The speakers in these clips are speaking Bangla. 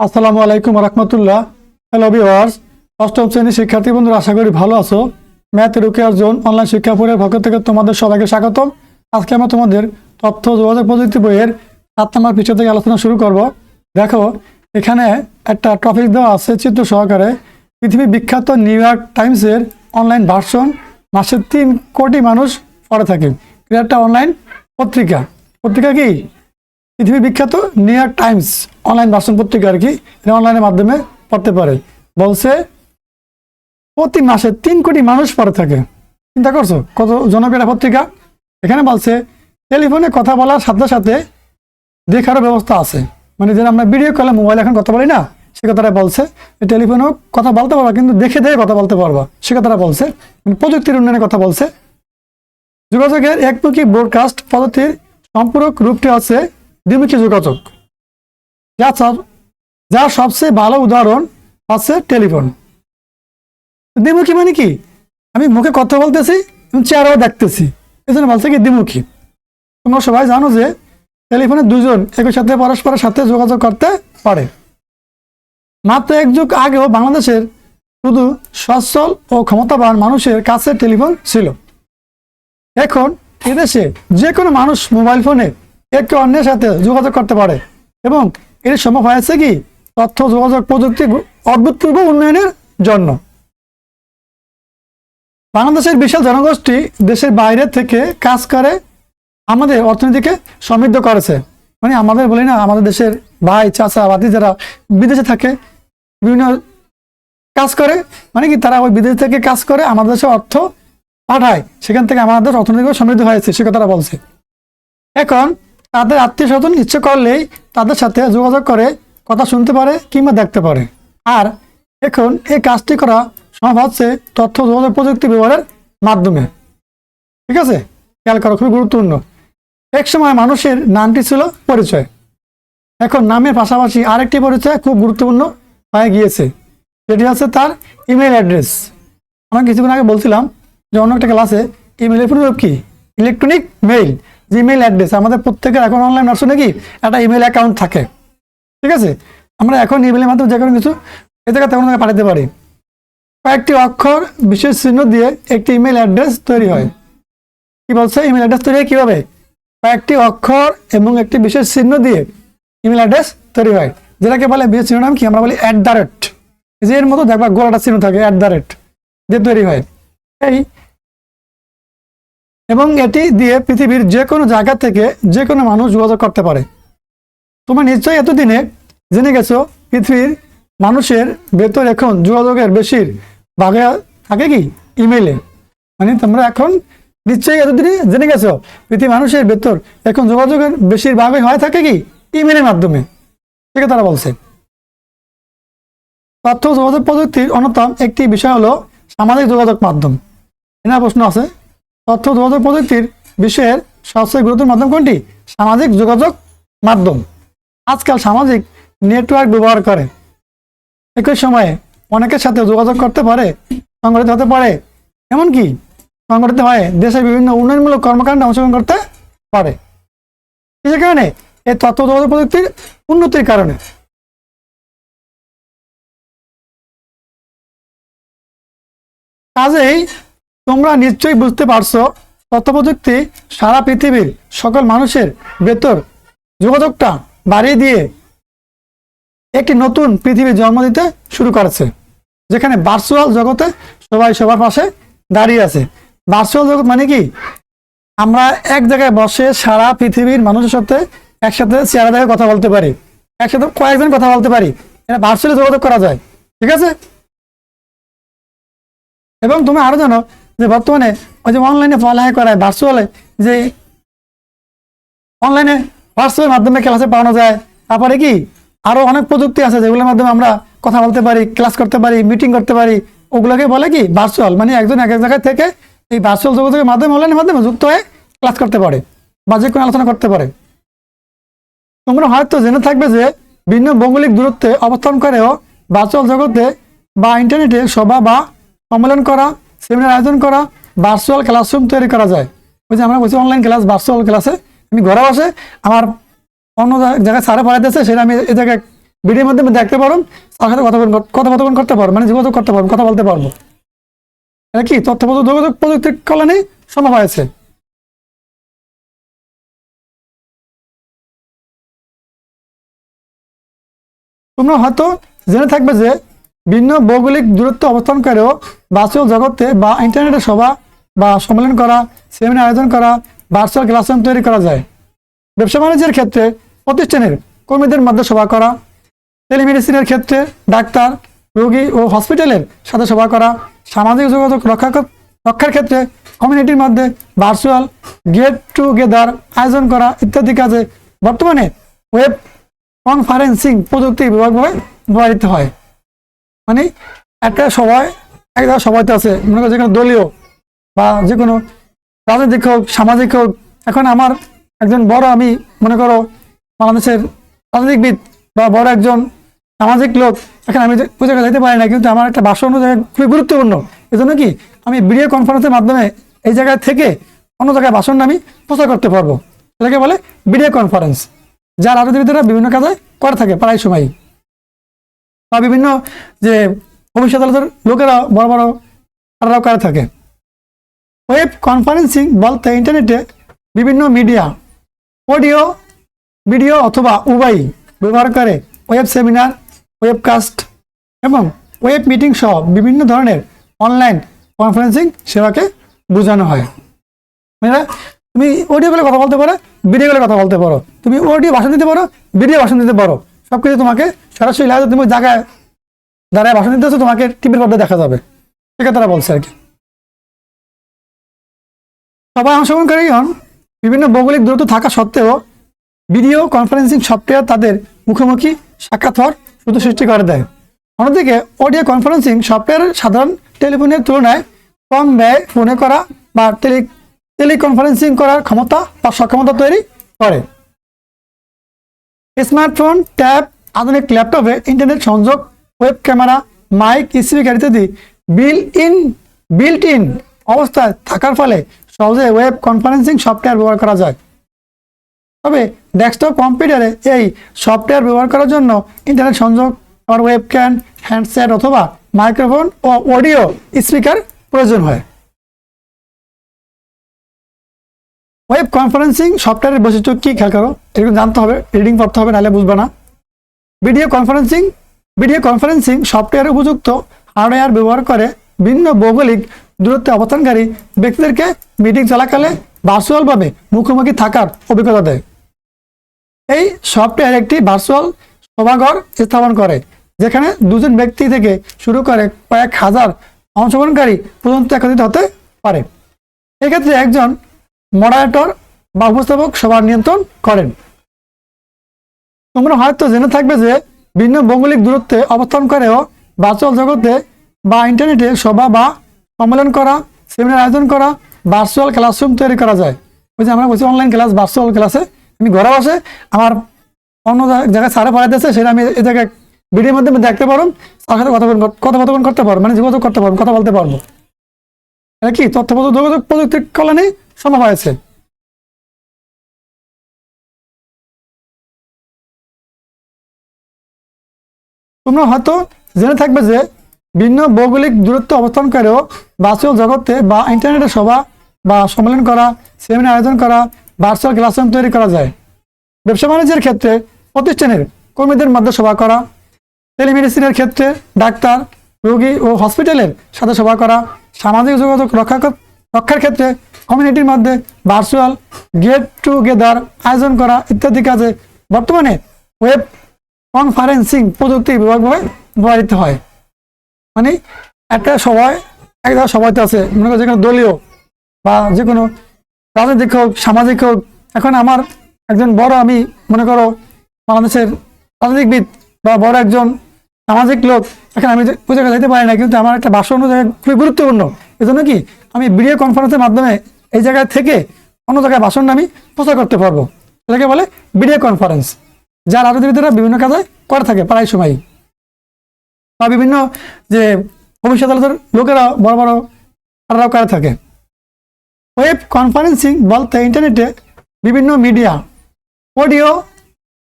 আসসালামু আলাইকুম রহমতুল্লাহ। হ্যালো ভিওয়ার্স অষ্টম শ্রেণির শিক্ষার্থী বন্ধুরা, আশা করি ভালো আছো। ম্যাথ রুকেয়ার জোন অনলাইন শিক্ষা বোর্ডের পক্ষ থেকে তোমাদের সবাইকে স্বাগতম। আজকে আমরা তোমাদের তথ্য যোগাযোগ প্রযুক্তি বইয়ের সাত নম্বর পৃষ্ঠা থেকে আলোচনা শুরু করব। দেখো, এখানে একটা টপিক দেওয়া আছে চিত্র সহকারে। পৃথিবী বিখ্যাত নিউ ইয়র্ক টাইমসের অনলাইন ভার্সন মাসে তিন কোটি মানুষ পড়ে থাকে। এটা একটা অনলাইন পত্রিকা। পত্রিকা কি? পৃথিবী বিখ্যাত New York Times online version পত্রিকা আর কি অনলাইনের মাধ্যমে পড়তে পারে। বলছে, প্রতি মাসে তিন কোটি মানুষ পড়ে থাকে। চিন্তা করছ? কত জনপ্রিয় পত্রিকা? এখানে বলছে, টেলিফোনে কথা বলার সাথে সাথে দেখারও ব্যবস্থা আছে। মানে যেটা আমরা ভিডিও কলে মোবাইল এখন কথা বলি না, সে কথাটা বলছে টেলিফোনেও কথা বলতে পারবা, কিন্তু দেখে দেখে কথা বলতে পারবা, সে কথাটা বলছে। মানে প্রযুক্তির উন্নয়নের কথা বলছে। যোগাযোগের একমুখী ব্রডকাস্ট পদ্ধতির সম্পূরক রূপটি আছে দ্বিমুখী যোগাযোগ যা সব- যার সবচেয়ে ভালো উদাহরণ আছে টেলিফোন। দ্বিমুখী মানে কি? আমি মুখে কথা বলতেছি এবং চেহারাও দেখতেছি। এই জন্য বলছে কি দ্বিমুখী তোমরা সবাই জানো যে টেলিফোনে দুজন একই সাথে পরস্পরের সাথে যোগাযোগ করতে পারে। মাত্র এক যুগ আগেও বাংলাদেশের শুধু সচ্ছল ও ক্ষমতাবান মানুষের কাছে টেলিফোন ছিল। এখন এদেশে যে কোনো মানুষ মোবাইল ফোনে একে অন্যের সাথে যোগাযোগ করতে পারে। এবং এর সম্ভব হয়েছে কি? তথ্য, যোগাযোগ, প্রযুক্তি অভূতপূর্ব উন্নয়নের জন্য। বাংলাদেশের বিশাল জনগোষ্ঠী দেশের বাইরে থেকে কাজ করে, আমাদের অর্থনীতিকে সমৃদ্ধ করেছে। মানে আমাদের বলি না, আমাদের দেশের ভাই, চাচা বাতি যারা বিদেশে থাকে, বিভিন্ন কাজ করে মানে কি তারা ওই বিদেশ থেকে কাজ করে, আমাদের দেশে অর্থ পাঠায়। সেখান থেকে আমাদের অর্থনৈতিক সমৃদ্ধ হয়েছে, সে কথাটা বলছে। এখন তাদের আত্মীয় স্বজন ইচ্ছে করলেই তাদের সাথে যোগাযোগ করে, কথা শুনতে পারে কিংবা দেখতে পারে। আর এখন এই কাজটি করা সম্ভব হচ্ছে তথ্য যোগাযোগ প্রযুক্তি ব্যবহারের মাধ্যমে। ঠিক আছে? খেয়াল করা, খুবই গুরুত্বপূর্ণ। এক সময় মানুষের নামটি ছিল পরিচয়। এখন নামের পাশাপাশি আরেকটি পরিচয় খুব গুরুত্বপূর্ণ হয়ে গিয়েছে। যেটি হচ্ছে তার ইমেল অ্যাড্রেস। আমরা কিছুক্ষণ আগে বলছিলাম যে অন্য একটা ক্লাসে ইমেলের পরিমাপ কি? Electronic mail. ইমেল অ্যাড্রেস আমাদের প্রত্যেকের এখন অনলাইন ভার্সনে কি একটা ইমেল অ্যাকাউন্ট থাকে। ঠিক আছে? আমরা এখন ইমেলের মাধ্যমে যে কোনো কিছু এ তেমন পাঠাতে পারি। কয়েকটি অক্ষর, বিশেষ চিহ্ন দিয়ে একটি ইমেল অ্যাড্রেস তৈরি হয়। কি বলছে? ইমেল অ্যাড্রেস তৈরি হয় কীভাবে? কয়েকটি অক্ষর এবং একটি বিশেষ চিহ্ন দিয়ে ইমেল অ্যাড্রেস তৈরি হয়। যেটাকে বলে বিশেষ চিহ্ন নাম কি? আমরা বলি অ্যাট দ্য রেট যে এর মতো দেখবা, গোলাটা চিহ্ন থাকে অ্যাট দ্য রেট দিয়ে তৈরি হয়। এই এবং এটি দিয়ে পৃথিবীর যে কোনো জায়গা থেকে যে কোনো মানুষ যোগাযোগ করতে পারে। তোমরা নিশ্চয়ই এতদিনে জেনে গেছো, পৃথিবীর মানুষের ভেতর এখন যোগাযোগের বেশির ভাগে থাকে কি? ইমেলে মানে তোমরা এখন নিশ্চয়ই এতদিনে জেনে গেছো, পৃথিবীর মানুষের ভেতর এখন যোগাযোগের বেশিরভাগই হয়ে থাকে কি? ইমেলের মাধ্যমে। ঠিক তারা বলছে। তথ্য যোগাযোগ প্রযুক্তির অন্যতম একটি বিষয় হলো সামাজিক যোগাযোগ মাধ্যম। এনার প্রশ্ন আছে তথ্য যোগাযোগ প্রযুক্তির বিশ্বের সবচেয়ে গুরুত্বের মাধ্যম কোনটি? সামাজিক যোগাযোগ মাধ্যম। আজকাল সামাজিক নেটওয়ার্ক ব্যবহার করে। একই সময়ে অনেকের সাথে যোগাযোগ করতে পারে, সংগঠিত হতে পারে। এমনকি সংগঠিত হয়ে দেশের বিভিন্ন উন্নয়নমূলক কর্মকাণ্ডে অংশগ্রহণ করতে পারে। কিসের কারণে এই তথ্য যোগাযোগ প্রযুক্তির উন্নতির কারণে। কাজেই তোমরা নিশ্চয়ই বুঝতে পারছ তথ্য প্রযুক্তি সারা পৃথিবীর সকল মানুষের ভেতর যোগাযোগটা বাড়িয়ে দিয়ে একটি নতুন পৃথিবী জন্ম দিতে শুরু করেছে, যেখানে ভার্চুয়াল জগতে সবাই সবার পাশে দাঁড়িয়ে আছে। ভার্চুয়াল জগৎ মানে কি? আমরা এক জায়গায় বসে সারা পৃথিবীর মানুষের সাথে একসাথে চেহারা দেখে কথা বলতে পারি, একসাথে কয়েকজন কথা বলতে পারি। এটা ভার্চুয়ালি যোগাযোগ করা যায়, ঠিক আছে? এবং তুমি আরও জানো যে বর্তমানে ওই যে অনলাইনে পড়ালেখা করায় ভার্চুয়ালে যে অনলাইনে হোয়াটসঅ্যাপের মাধ্যমে ক্লাসে পাওয়ানো যায়। তারপরে কি? আরও অনেক প্রযুক্তি আছে যেগুলোর মাধ্যমে আমরা কথা বলতে পারি ক্লাস করতে পারি মিটিং করতে পারি। ওগুলোকে বলে কি? ভার্চুয়াল মানে একজন এক এক জায়গায় থেকে এই ভার্চুয়াল যোগাযোগের মাধ্যমে অনলাইনের মাধ্যমে যুক্ত হয়ে ক্লাস করতে পারে বা যে কোনো আলোচনা করতে পারে। তোমরা হয়তো জেনে থাকবে যে ভিন্ন ভৌগোলিক দূরত্বে অবস্থান করেও ভার্চুয়াল জগতে বা ইন্টারনেটে সভা বা সম্মেলন করা সেমিনার আয়োজন করা ভার্চুয়াল ক্লাসরুম তৈরি করা যায়। ওই যে আমরা বলছি অনলাইন ক্লাস ভার্চুয়াল ক্লাসে আমি ঘরে বসে আমার অন্য জায়গায় স্যারে পড়াইতেছে সেটা আমি এই জায়গায় ভিডিওর মাধ্যমে দেখতে পারো তার সাথে কথোপকথন করতে পারো মানে যোগাযোগ করতে পারব, কথা বলতে পারব। এটা কি? তথ্য যোগাযোগ প্রযুক্তির কল্যাণে সম্ভব হয়েছে। তোমরা হয়তো জেনে থাকবে যে ভিন্ন ভৌগোলিক দূরত্ব অবস্থান করেও ভার্চুয়াল জগতে বা ইন্টারনেটে সভা বা সম্মেলন করা সেমিনার আয়োজন করা ভার্চুয়াল ক্লাসরুম তৈরি করা যায়। ব্যবসা বাণিজ্যের ক্ষেত্রে প্রতিষ্ঠানের কর্মীদের মধ্যে সভা করা টেলিমেডিসিনের ক্ষেত্রে ডাক্তার, রোগী ও হসপিটালের সাথে সভা করা, সামাজিক যোগাযোগ রক্ষা রক্ষার ক্ষেত্রে কমিউনিটির মধ্যে ভার্চুয়াল গেট টুগেদার আয়োজন করা ইত্যাদি কাজে বর্তমানে ওয়েব কনফারেন্সিং প্রযুক্তি বিভাগভাবে ব্যবহৃত হয়। মানে একটা সবাই এক জায়গায় সবাইতে আছে, মনে করো যে কোনো দলীয় বা যে কোনো রাজনৈতিক হোক, সামাজিক হোক, এখন আমার একজন বড় আমি মনে করো বাংলাদেশের রাজনীতিবিদ বা বড় একজন সামাজিক লোক, এখন আমি ওই জায়গায় যেতে পারি না, কিন্তু আমার একটা অন্য জায়গায় খুবই গুরুত্বপূর্ণ। এজন্য কি আমি ভিডিও কনফারেন্সের মাধ্যমে এই জায়গায় থেকে অন্য জায়গায় ভাষণ আমি প্রচার করতে পারব। এটাকে বলে ভিডিও কনফারেন্স যা রাজনীতিবিদরা বিভিন্ন কাজে করে থাকে প্রায় সময়ই। বা বিভিন্ন যে ভবিষ্যৎ আলোচনার লোকেরা বড় বড় তারাও করে থাকে। ওয়েব কনফারেন্সিং বলতে ইন্টারনেটে বিভিন্ন মিডিয়া, অডিও, ভিডিও অথবা উভয়ই ব্যবহার করে ওয়েব সেমিনার, ওয়েবকাস্ট এবং ওয়েব মিটিং সহ বিভিন্ন ধরনের অনলাইন কনফারেন্সিং সেবাকে বোঝানো হয়। মানে তুমি অডিও বলে কথা বলতে পারো, ভিডিও বলে কথা বলতে পারো। তুমি অডিও ভাষণ দিতে পারো, ভিডিও ভাষণ দিতে পারো। সব কিছু তোমাকে সরাসরি লাইভে তুমি জায়গায় দাঁড়ায় ভাষণ দিতেছো, তোমাকে টিভির পর্দায় দেখা যাবে। এটা তারা বলছে আর কি। সবাই অংশগ্রহণকারীগণ, বিভিন্ন ভৌগোলিক দূরত্ব থাকা সত্ত্বেও ভিডিও কনফারেন্সিং সফটওয়্যার তাদের মুখোমুখি সাক্ষাৎ হওয়ার সুযোগ সৃষ্টি করে দেয়। অন্যদিকে, অডিও কনফারেন্সিং সফটওয়্যার সাধারণ টেলিফোনের তুলনায় কম ব্যয় ফোনে করা বা টেলি, টেলিকনফারেন্সিং করার ক্ষমতা বা সক্ষমতা তৈরি করে। স্মার্টফোন, ট্যাব আধুনিক ল্যাপটপে ইন্টারনেট সংযোগ ওয়েব ক্যামেরা মাইক স্পিকার ইত্যাদি বিল ইন বিল্ট ইন অবস্থায় থাকার ফলে সহজে ওয়েব কনফারেন্সিং সফটওয়্যার ব্যবহার করা যায়। তবে ডেস্কটপ কম্পিউটারে এই সফটওয়্যার ব্যবহার করার জন্য ইন্টারনেট সংযোগ আর ওয়েব ক্যান হ্যান্ডসেট অথবা মাইক্রোফোন ও অডিও স্পিকার প্রয়োজন হয়। ওয়েব কনফারেন্সিং সফটওয়্যারের বৈশিষ্ট্য কী খেয়াল করো? এরকম জানতে হবে রিডিং পড়তে হবে, নাহলে বুঝবে না। Video conferencing video conferencing software উপযুক্ত হার্ডওয়্যার ব্যবহার করে ভিন্ন ভৌগোলিক দূরত্বে অবস্থানকারী ব্যক্তিদেরকে মিটিং চলাকালে ভার্চুয়ালভাবে মুখোমুখি থাকার অভিজ্ঞতা দেয়। এই সফটওয়্যার একটি ভার্চুয়াল সভাঘর স্থাপন করে, যেখানে দুজন ব্যক্তি থেকে শুরু করে কয়েক হাজার অংশগ্রহণকারী পর্যন্ত একত্রিত হতে পারে। এক্ষেত্রে একজন মডারেটর বা উপস্থাপক সভা নিয়ন্ত্রণ করেন। তোমরা হয়তো জেনে থাকবে যে ভিন্ন ভৌগোলিক দূরত্বে অবস্থান করেও ভার্চুয়াল জগতে বা ইন্টারনেটে সভা বা সম্মেলন করা সেমিনার আয়োজন করা ভার্চুয়াল ক্লাসরুম তৈরি করা যায়। ওই যে আমরা বলছি অনলাইন ক্লাস ভার্চুয়াল ক্লাসে আমি ঘরে বসে আমার অন্য জায়গা- জায়গায় সারে পড়াইতেছে সেটা আমি এই জায়গায় ভিডিওর মাধ্যমে দেখতে পারো তার সাথে কথোপকথন করতে পারব মানে যোগাযোগ করতে পারব, কথা বলতে পারব। এটা কি তথ্য যোগাযোগ প্রযুক্তির কল্যাণে সম্ভব হয়েছে? তোমরা হয়তো জেনে থাকবে যে ভিন্ন ভৌগোলিক দূরত্ব অবস্থান করেও ভার্চুয়াল জগতে বা ইন্টারনেটে সভা বা সম্মেলন করা সেমিনার আয়োজন করা ভার্চুয়াল ক্লাসরুম তৈরি করা যায়। ব্যবসা বাণিজ্যের ক্ষেত্রে প্রতিষ্ঠানের কর্মীদের মধ্যে সভা করা টেলিমেডিসিনের ক্ষেত্রে ডাক্তার, রোগী ও হসপিটালের সাথে সভা করা, সামাজিক যোগাযোগ রক্ষা রক্ষার ক্ষেত্রে কমিউনিটির মধ্যে ভার্চুয়াল গেট টুগেদার আয়োজন করা ইত্যাদি কাজে বর্তমানে ওয়েব কনফারেন্সিং প্রযুক্তি বিভাগভাবে ব্যবহৃত হয়। মানে একটা সবাই এক জায়গায় সবাইতে আছে, মনে করো যে কোনো দলীয় বা যে কোনো রাজনৈতিক হোক, সামাজিক হোক, এখন আমার একজন বড় আমি মনে করো বাংলাদেশের রাজনীতিবিদ বা বড় একজন সামাজিক লোক, এখন আমি জায়গায় যেতে পারি না, কিন্তু আমার একটা অন্য জায়গায় খুবই গুরুত্বপূর্ণ। এজন্য কি আমি ভিডিও কনফারেন্সের মাধ্যমে এই জায়গায় থেকে অন্য জায়গায় ভাষণ আমি প্রচার করতে পারব। এটাকে বলে ভিডিও কনফারেন্স যা রাজনীতিবিদরা বিভিন্ন কাজে করে থাকে প্রায় সময়ই। বা বিভিন্ন যে ভবিষ্যৎ আলোচনার লোকেরা বড় বড় তারাও করে থাকে। ওয়েব কনফারেন্সিং বলতে ইন্টারনেটে বিভিন্ন মিডিয়া, অডিও,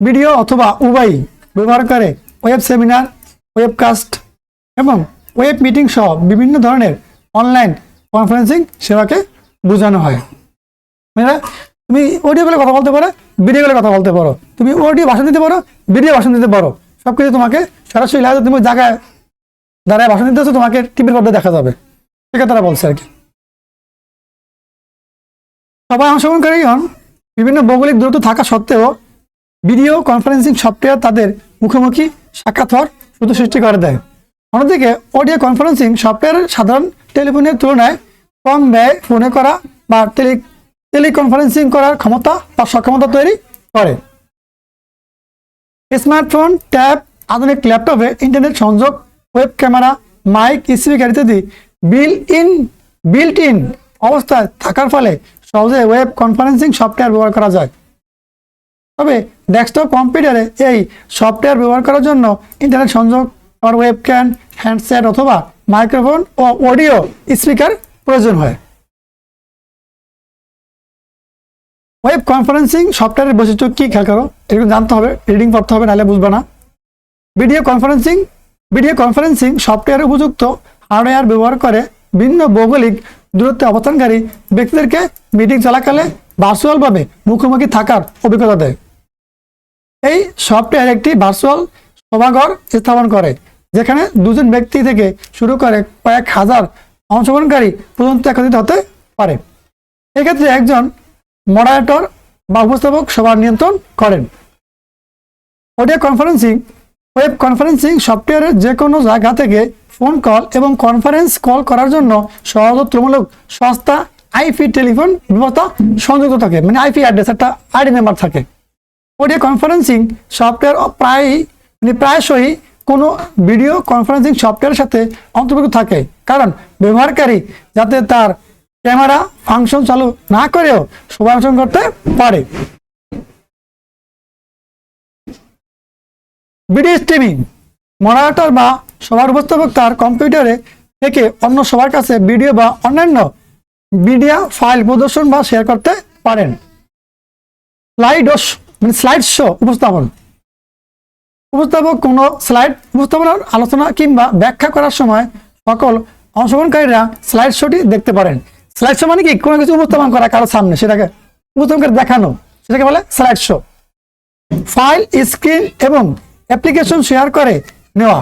ভিডিও অথবা উভয়ই ব্যবহার করে ওয়েব সেমিনার ওয়েবকাস্ট এবং ওয়েব মিটিং সহ বিভিন্ন ধরনের অনলাইন কনফারেন্সিং সেবাকে বোঝানো হয়। তুমি অডিও বলে কথা বলতে পারো ভিডিও বলে কথা বলতে পারো। তুমি অডিও ভাষণ দিতে পারো ভিডিও ভাষণ দিতে পারো। সব কিছু তোমাকে সরাসরি লাইভে তুমি জায়গায় দাঁড়ায় ভাষণ দিতেছো, তোমাকে টিভির পর্দায় দেখা যাবে। এটা তারা বলছে আর কি। সবাই অংশগ্রহণকারীগণ বিভিন্ন ভৌগোলিক দূরত্ব থাকা সত্ত্বেও ভিডিও কনফারেন্সিং সফটওয়্যার তাদের মুখোমুখি সাক্ষাৎ হওয়ার সুযোগ সৃষ্টি করে দেয়। অন্যদিকে অডিও কনফারেন্সিং সফটওয়্যার সাধারণ টেলিফোনের তুলনায় কম ব্যয় ফোনে করা বা টেলি টেলিকনফারেন্সিং করার ক্ষমতা বা সক্ষমতা তৈরি করে। স্মার্টফোন, ট্যাব, আধুনিক ল্যাপটপে ইন্টারনেট সংযোগ, ওয়েব ক্যামেরা, মাইক স্পিকার ইত্যাদি বিল ইন বিল্ট ইন অবস্থায় থাকার ফলে সহজে ওয়েব কনফারেন্সিং সফটওয়্যার ব্যবহার করা যায়। তবে ডেস্কটপ কম্পিউটারে এই সফটওয়্যার ব্যবহার করার জন্য ইন্টারনেট সংযোগ ওয়েব ক্যান হ্যান্ডসেট অথবা মাইক্রোফোন ও অডিও স্পিকার প্রয়োজন হয়। ওয়েব কনফারেন্সিং সফটওয়্যারের বৈশিষ্ট্য কী? খেয়াল করো। এরকম জানতে হবে রিডিং পড়তে হবে, নাহলে বুঝবে না। Video conferencing video conferencing software উপযুক্ত হার্ডওয়্যার ব্যবহার করে ভিন্ন ভৌগোলিক দূরত্বে অবস্থানকারী ব্যক্তিদেরকে মিটিং চলাকালে ভার্চুয়ালভাবে মুখোমুখি থাকার অভিজ্ঞতা দেয়। এই সফটওয়্যার একটি ভার্চুয়াল সভাঘর স্থাপন করে, যেখানে দুজন ব্যক্তি থেকে শুরু করে কয়েক হাজার অংশগ্রহণকারী পর্যন্ত একত্রিত হতে পারে। এক্ষেত্রে একজন মডারেটর বা উপস্থাপক সভা নিয়ন্ত্রণ করেন। অডিও কনফারেন্সিং ওয়েব কনফারেন্সিং সফটওয়্যারের যে কোনো জায়গা থেকে ফোন কল এবং কনফারেন্স কল করার জন্য সহজ ও সস্তা আইপি টেলিফোন ব্যবস্থা সংযুক্ত থাকে মানে আইপি অ্যাড্রেস একটা আইডি নাম্বার থাকে। অডিও কনফারেন্সিং সফটওয়্যার প্রায় মানে প্রায়শই কোনো ভিডিও কনফারেন্সিং সফটওয়্যারের সাথে অন্তর্ভুক্ত থাকে। কারণ ব্যবহারকারী যাতে তার ক্যামেরা ফাংশন চালু না করেও অংশগ্রহণ করতে পারে। ভিডিও স্ট্রিমিং মডারেটর বা সবার উপস্থাপক তার কম্পিউটারে থেকে অন্য সবার কাছে ভিডিও বা অন্যান্য মিডিয়া ফাইল প্রদর্শন বা শেয়ার করতে পারেন। স্লাইড মানে স্লাইড শো উপস্থাপন। উপস্থাপক কোনো স্লাইড উপস্থাপনার আলোচনা কিংবা ব্যাখ্যা করার সময় সকল অংশগ্রহণকারীরা স্লাইড শোটি দেখতে পারেন। স্লাইড শো মানে কি? কোনো কিছু উপস্থাপন করা কারও সামনে, সেটাকে উপস্থাপন করে দেখানো। সেটাকে বলে স্লাইড শো ফাইল স্ক্রিন এবং অ্যাপ্লিকেশন শেয়ার করে নেওয়া।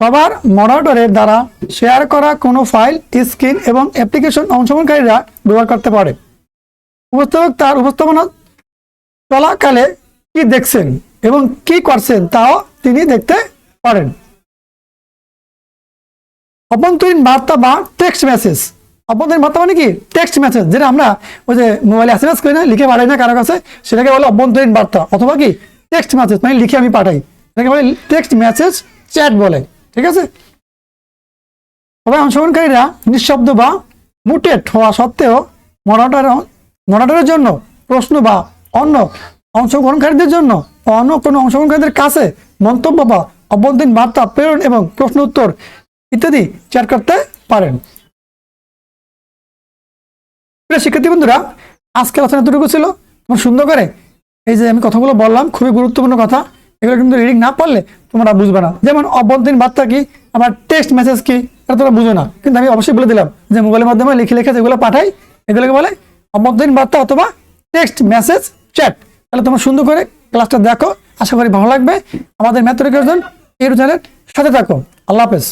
সবার মডারেটরের দ্বারা শেয়ার করা কোনো ফাইল স্ক্রিন এবং অ্যাপ্লিকেশন অংশগ্রহণকারীরা ব্যবহার করতে পারে। উপস্থাপক তার উপস্থাপনা চলাকালে কি দেখছেন এবং কি করছেন তাও তিনি দেখতে পারেন। অভ্যন্তরীণ বার্তা বা টেক্সট মেসেজ অভ্যন্তরীণ বার্তা মানে কি? টেক্সট মেসেজ যেটা আমরা ওই যে মোবাইলে এস করি না, লিখে পাঠাই না কারও কাছে, সেটাকে বলে অভ্যন্তরীণ বার্তা অথবা কি? টেক্সট মেসেজ মানে লিখে আমি পাঠাই। এটাকে বলে টেক্সট মেসেজ চ্যাট বলে, ঠিক আছে? তবে অংশগ্রহণকারীরা নিঃশব্দ বা মুটেট হওয়া সত্ত্বেও মডারেটর মডারেটরের জন্য প্রশ্ন বা অন্য অংশগ্রহণকারীদের জন্য অন্য কোনো অংশগ্রহণকারীদের কাছে মন্তব্য বা অভ্যন্তরীণ বার্তা, প্রেরণ এবং প্রশ্ন উত্তর ইত্যাদি চ্যাট করতে পারেন। শিক্ষার্থী বন্ধুরা, আজকে আলোচনা এতটুকু ছিল। তোমার সুন্দর করে এই যে আমি কথাগুলো বললাম, খুবই গুরুত্বপূর্ণ কথা, এগুলো কিন্তু রিডিং না পারলে তোমরা বুঝবে না। যেমন অভ্যন্তরীণ বার্তা কি আমার টেক্সট মেসেজ কি, এটা তোমরা বুঝো না। কিন্তু আমি অবশ্যই বলে দিলাম যে মোবাইলের মাধ্যমে লিখে লিখে যেগুলো পাঠাই, এগুলোকে বলে অভ্যন্তরীণ বার্তা অথবা টেক্সট মেসেজ চ্যাট তাহলে তোমরা সুন্দর করে ক্লাসটা দেখো, আশা করি ভালো লাগবে। আমাদের ম্যাথ রেকর্ডজন ইউটিউব চ্যানেল সাথে থাকো। আল্লাহ হাফেজ।